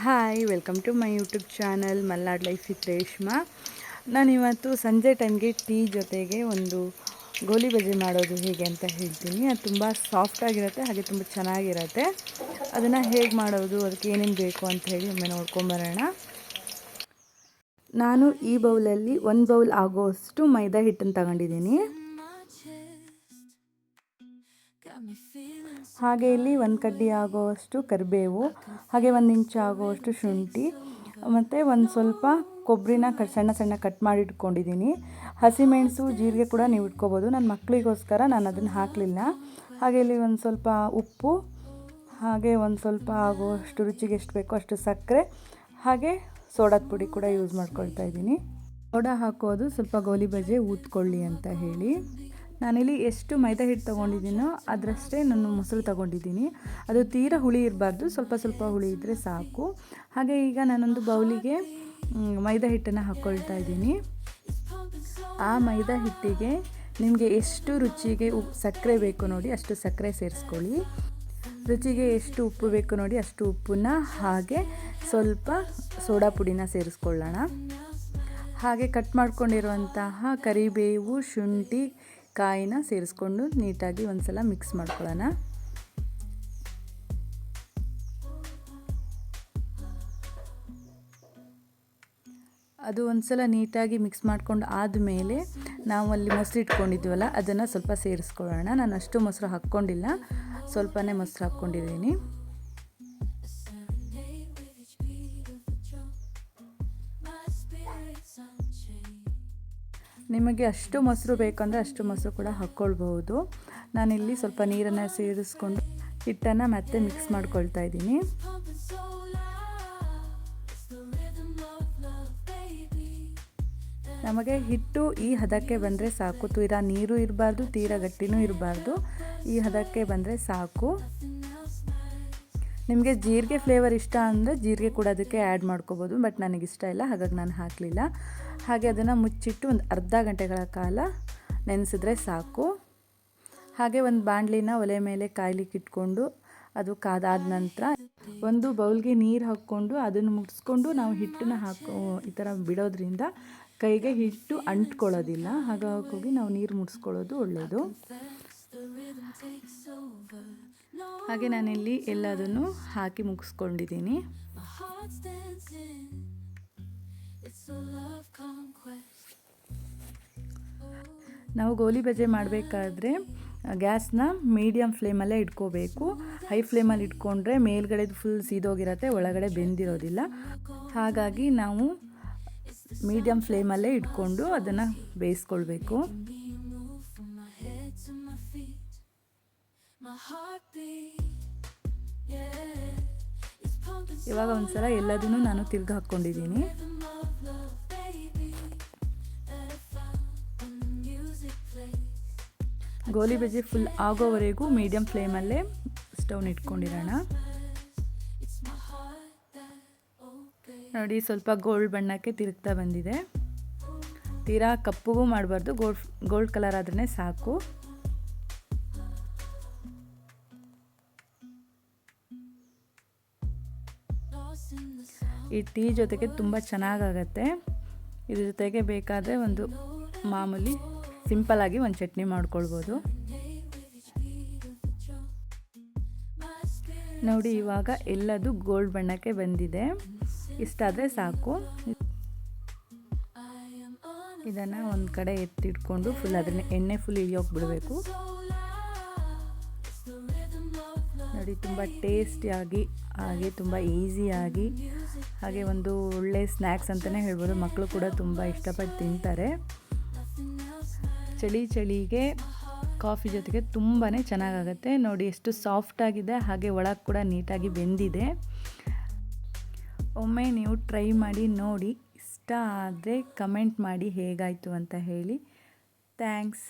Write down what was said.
Hi welcome to my YouTube channel Malnad life with Reshma ನಾನಿವತ್ತು ಸಂಜೆ ಟೈಮ್ಗೆ tea ಜೊತೆಗೆ ಒಂದು ಗೋಲಿ ಬಜೆ ಮಾಡೋದು ಹೇಗೆ ಅಂತ ಹೇಳ್ತೀನಿ. ಅದು ತುಂಬ ಸಾಫ್ಟಾಗಿರುತ್ತೆ ಹಾಗೆ ತುಂಬ ಚೆನ್ನಾಗಿರುತ್ತೆ. ಅದನ್ನು ಹೇಗೆ ಮಾಡೋದು, ಅದಕ್ಕೆ ಏನೇನು ಬೇಕು ಅಂತ ಹೇಳಿ ಒಮ್ಮೆ ನೋಡ್ಕೊಂಬರೋಣ ನಾನು ಈ ಬೌಲಲ್ಲಿ ಒಂದು ಬೌಲ್ ಆಗೋಷ್ಟು ಮೈದಾ ಹಿಟ್ಟನ್ನು ತಗೊಂಡಿದ್ದೀನಿ. ಹಾಗೆ ಇಲ್ಲಿ ಒಂದು ಕಡ್ಡಿ ಆಗೋವಷ್ಟು ಕರಿಬೇವು, ಹಾಗೆ ಒಂದು ಇಂಚು ಆಗೋವಷ್ಟು ಶುಂಠಿ, ಮತ್ತು ಒಂದು ಸ್ವಲ್ಪ ಕೊಬ್ಬರಿನ ಕ, ಸಣ್ಣ ಸಣ್ಣ ಕಟ್ ಮಾಡಿ ಇಟ್ಕೊಂಡಿದ್ದೀನಿ ಹಸಿಮೆಣಸು, ಜೀರಿಗೆ ಕೂಡ ನೀವು ಇಟ್ಕೋಬೋದು. ನನ್ನ ಮಕ್ಕಳಿಗೋಸ್ಕರ ನಾನು ಅದನ್ನು ಹಾಕಲಿಲ್ಲ. ಹಾಗೆ ಇಲ್ಲಿ ಒಂದು ಸ್ವಲ್ಪ ಉಪ್ಪು, ಹಾಗೆ ಒಂದು ಸ್ವಲ್ಪ ಆಗುವಷ್ಟು ರುಚಿಗೆ ಎಷ್ಟು ಬೇಕೋ ಅಷ್ಟು ಸಕ್ಕರೆ, ಹಾಗೆ ಸೋಡಾದ ಪುಡಿ ಕೂಡ ಯೂಸ್ ಮಾಡ್ಕೊಳ್ತಾ ಇದ್ದೀನಿ ಸೋಡಾ ಹಾಕೋದು ಸ್ವಲ್ಪ ಗೋಲಿ ಬಜೆ ಊದ್ಕೊಳ್ಳಿ ಅಂತ ಹೇಳಿ. ನಾನಿಲ್ಲಿ ಎಷ್ಟು ಮೈದಾ ಹಿಟ್ಟು ತೊಗೊಂಡಿದ್ದೀನೋ ಅದರಷ್ಟೇ ನಾನು ಮೊಸರು ತೊಗೊಂಡಿದ್ದೀನಿ. ಅದು ತೀರ ಹುಳಿ ಇರಬಾರ್ದು, ಸ್ವಲ್ಪ ಸ್ವಲ್ಪ ಹುಳಿ ಇದ್ದರೆ ಸಾಕು. ಹಾಗೆ ಈಗ ನಾನೊಂದು ಬೌಲಿಗೆ ಮೈದಾ ಹಿಟ್ಟನ್ನು ಹಾಕ್ಕೊಳ್ತಾ ಇದ್ದೀನಿ. ಆ ಮೈದಾ ಹಿಟ್ಟಿಗೆ ನಿಮಗೆ ಎಷ್ಟು ರುಚಿಗೆ ಉಪ್ಪು ಸಕ್ಕರೆ ಬೇಕು ನೋಡಿ ಅಷ್ಟು ಸಕ್ಕರೆ ಸೇರಿಸ್ಕೊಳ್ಳಿ. ರುಚಿಗೆ ಎಷ್ಟು ಉಪ್ಪು ಬೇಕು ನೋಡಿ ಅಷ್ಟು ಉಪ್ಪನ್ನ, ಹಾಗೆ ಸ್ವಲ್ಪ ಸೋಡಾ ಪುಡಿನ ಸೇರಿಸ್ಕೊಳ್ಳೋಣ. ಹಾಗೆ ಕಟ್ ಮಾಡ್ಕೊಂಡಿರುವಂತಹ ಕರಿಬೇವು, ಶುಂಠಿ ಕಾಯಿನ ಸೇರಿಸ್ಕೊಂಡು ನೀಟಾಗಿ ಒಂದು ಸಲ ಮಿಕ್ಸ್ ಮಾಡ್ಕೊಳ್ಳೋಣ. ಅದು ಒಂದು ಸಲ ನೀಟಾಗಿ ಮಿಕ್ಸ್ ಮಾಡ್ಕೊಂಡು ಆದಮೇಲೆ ನಾವು ಅಲ್ಲಿ ಮೊಸರು ಇಟ್ಕೊಂಡಿದ್ವಲ್ಲ, ಅದನ್ನು ಸ್ವಲ್ಪ ಸೇರಿಸ್ಕೊಳ್ಳೋಣ. ನಾನು ಅಷ್ಟು ಮೊಸರು ಹಾಕ್ಕೊಂಡಿಲ್ಲ, ಸ್ವಲ್ಪನೇ ಮೊಸರು ಹಾಕ್ಕೊಂಡಿದ್ದೀನಿ. ನಿಮಗೆ ಅಷ್ಟು ಮೊಸರು ಬೇಕಂದರೆ ಅಷ್ಟು ಮೊಸರು ಕೂಡ ಹಾಕ್ಕೊಳ್ಬಹುದು. ನಾನಿಲ್ಲಿ ಸ್ವಲ್ಪ ನೀರನ್ನು ಸೇರಿಸ್ಕೊಂಡು ಹಿಟ್ಟನ್ನು ಮತ್ತೆ ಮಿಕ್ಸ್ ಮಾಡ್ಕೊಳ್ತಾ ಇದ್ದೀನಿ. ನಮಗೆ ಹಿಟ್ಟು ಈ ಹದಕ್ಕೆ ಬಂದರೆ ಸಾಕು. ತೀರಾ ನೀರು ಇರಬಾರ್ದು, ತೀರಾ ಗಟ್ಟಿನೂ ಇರಬಾರ್ದು. ಈ ಹದಕ್ಕೆ ಬಂದರೆ ಸಾಕು. ನಿಮಗೆ ಜೀರಿಗೆ ಫ್ಲೇವರ್ ಇಷ್ಟ ಅಂದರೆ ಜೀರಿಗೆ ಕೂಡ ಅದಕ್ಕೆ ಆ್ಯಡ್ ಮಾಡ್ಕೋಬೋದು ಬಟ್ ನನಗಿಷ್ಟ ಇಲ್ಲ, ಹಾಗಾಗಿ ನಾನು ಹಾಕಲಿಲ್ಲ. ಹಾಗೆ ಅದನ್ನು ಮುಚ್ಚಿಟ್ಟು ಒಂದು ಅರ್ಧ ಗಂಟೆಗಳ ಕಾಲ ನೆನೆಸಿದ್ರೆ ಸಾಕು. ಹಾಗೆ ಒಂದು ಬಾಣಲಿನ ಒಲೆ ಮೇಲೆ ಕಾಯ್ಲಿಕ್ಕೆ ಇಟ್ಕೊಂಡು ಅದು ಕಾದಾದ ನಂತರ ಒಂದು ಬೌಲ್ಗೆ ನೀರು ಹಾಕ್ಕೊಂಡು ಅದನ್ನು ಮುಗಿಸ್ಕೊಂಡು ನಾವು ಹಿಟ್ಟನ್ನು ಹಾಕೋ ಈ ಥರ ಬಿಡೋದ್ರಿಂದ ಕೈಗೆ ಹಿಟ್ಟು ಅಂಟ್ಕೊಳ್ಳೋದಿಲ್ಲ. ಹಾಗಾಗಿ ನಾವು ನೀರು ಮುಡಿಸ್ಕೊಳ್ಳೋದು ಒಳ್ಳೆಯದು. ಹಾಗೆ ನಾನಿಲ್ಲಿ ಎಲ್ಲದನ್ನು ಹಾಕಿ ಮುಗಿಸ್ಕೊಂಡಿದ್ದೀನಿ. ನಾವು ಗೋಲಿ ಬಜೆ ಮಾಡಬೇಕಾದ್ರೆ ಗ್ಯಾಸ್ನ ಮೀಡಿಯಮ್ ಫ್ಲೇಮಲ್ಲೇ ಇಟ್ಕೋಬೇಕು. ಹೈ ಫ್ಲೇಮಲ್ಲಿ ಇಟ್ಕೊಂಡ್ರೆ ಮೇಲ್ಗಡೆದು ಫುಲ್ ಸೀದೋಗಿರತ್ತೆ, ಒಳಗಡೆ ಬೆಂದಿರೋದಿಲ್ಲ. ಹಾಗಾಗಿ ನಾವು ಮೀಡಿಯಮ್ ಫ್ಲೇಮಲ್ಲೇ ಇಟ್ಕೊಂಡು ಅದನ್ನು ಬೇಯಿಸ್ಕೊಳ್ಬೇಕು. ಇವಾಗ ಒಂದ್ಸಲ ಎಲ್ಲದನ್ನು ನಾನು ತಿರ್ಗಿ ಹಾಕ್ಕೊಂಡಿದ್ದೀನಿ ಗೋಲಿ ಬಜ್ಜಿ ಫುಲ್ ಆಗೋವರೆಗೂ ಮೀಡಿಯಮ್ ಫ್ಲೇಮಲ್ಲೇ ಸ್ಟವ್ನ ಇಟ್ಕೊಂಡಿರೋಣ. ನೋಡಿ, ಸ್ವಲ್ಪ ಗೋಲ್ಡ್ ಬಣ್ಣಕ್ಕೆ ತಿರುಗ್ತಾ ಬಂದಿದೆ. ತೀರಾ ಕಪ್ಪುಗೂ ಮಾಡಬಾರ್ದು ಗೋಲ್ಡ್ ಗೋಲ್ಡ್ ಕಲರ್ ಆದ್ರೇ ಸಾಕು. ಈ ಟೀ ಜೊತೆಗೆ ತುಂಬ ಚೆನ್ನಾಗಾಗತ್ತೆ. ಇದ್ರ ಜೊತೆಗೆ ಬೇಕಾದರೆ ಒಂದು ಮಾಮೂಲಿ ಸಿಂಪಲಾಗಿ ಒಂದು ಚಟ್ನಿ ಮಾಡ್ಕೊಳ್ಬೋದು. ನೋಡಿ, ಇವಾಗ ಎಲ್ಲದು ಗೋಲ್ಡ್ ಬಣ್ಣಕ್ಕೆ ಬಂದಿದೆ. ಇಷ್ಟಾದರೆ ಸಾಕು. ಇದನ್ನು ಒಂದು ಕಡೆ ಎತ್ತಿಟ್ಕೊಂಡು ಫುಲ್ ಅದನ್ನ ಎಣ್ಣೆ ಫುಲ್ ಇಳಿಯೋಕೆ ಬಿಡಬೇಕು. ನೋಡಿ, ತುಂಬ ಟೇಸ್ಟಿಯಾಗಿ ಹಾಗೆ ತುಂಬ ಈಸಿಯಾಗಿ ಹಾಗೆ ಒಂದು ಒಳ್ಳೆ ಸ್ನ್ಯಾಕ್ಸ್ ಅಂತಲೇ ಹೇಳ್ಬೋದು. ಮಕ್ಕಳು ಕೂಡ ತುಂಬ ಇಷ್ಟಪಟ್ಟು ತಿಂತಾರೆ. ಚಳಿ ಚಳಿಗೆ ಕಾಫಿ ಜೊತೆಗೆ ತುಂಬಾ ಚೆನ್ನಾಗಾಗತ್ತೆ. ನೋಡಿ ಎಷ್ಟು ಸಾಫ್ಟಾಗಿದೆ ಹಾಗೆ ಒಳಗೆ ಕೂಡ ನೀಟಾಗಿ ಬೆಂದಿದೆ. ಒಮ್ಮೆ ನೀವು ಟ್ರೈ ಮಾಡಿ ನೋಡಿ, ಇಷ್ಟ ಆದರೆ ಕಮೆಂಟ್ ಮಾಡಿ ಹೇಗಾಯಿತು ಅಂತ ಹೇಳಿ. ಥ್ಯಾಂಕ್ಸ್